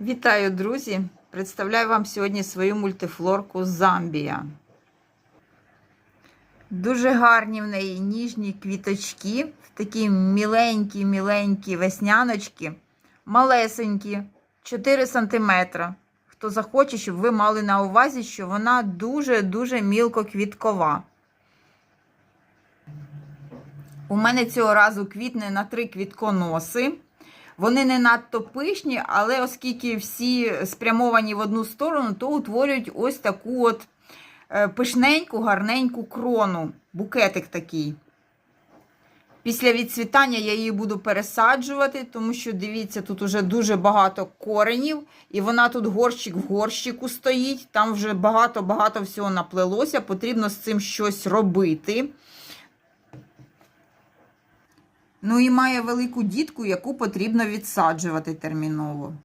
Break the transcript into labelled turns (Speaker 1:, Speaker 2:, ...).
Speaker 1: Вітаю, друзі! Представляю вам сьогодні свою мультифлорку Замбія. Дуже гарні в неї ніжні квіточки, такі міленькі-міленькі весняночки, малесенькі, 4 см. Хто захоче, щоб ви мали на увазі, що вона дуже-дуже мілко квіткова. У мене цього разу квітне на три квітконоси. Вони не надто пишні, але оскільки всі спрямовані в одну сторону, то утворюють ось таку от е, пишненьку, гарненьку крону, букетик такий. Після відцвітання я її буду пересаджувати, тому що дивіться, тут уже дуже багато коренів, і вона тут горщик в горщику стоїть. Там вже багато-багато всього наплелося. Потрібно з цим щось робити. Ну і має велику дітку, яку потрібно відсаджувати терміново.